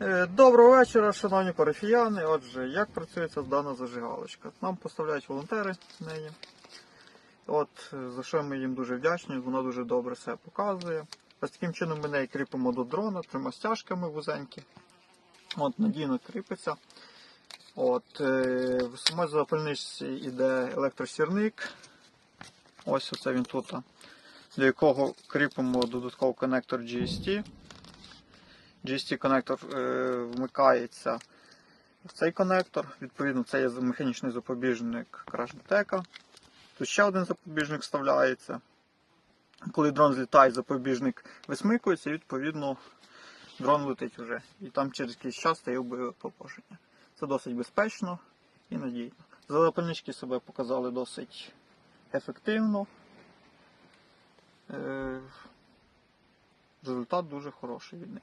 Е, Доброго вечора, шановні парафіяни. Отже, як працює ця дана зажигалочка? Нам поставляють волонтери неї. От, е, за що ми їм дуже вдячні, вона дуже добре все показує. Ось таким чином ми неї кріпимо до дрона трьома стяжками вузенькі. От, надійно кріпиться. От, е, в самій запальничці йде електросірник. Ось оце він тут. До якого кріпимо додатковий коннектор GST. GST-коннектор е, вмикається в цей коннектор. Відповідно, це є механічний запобіжник крашдетека. Тут ще один запобіжник вставляється. Коли дрон злітає, запобіжник висмикується і відповідно дрон летить вже. І там через якийсь час стає бойове положення. Це досить безпечно і надійно. Запальнички себе показали досить ефективно. Е, Результат дуже хороший від них.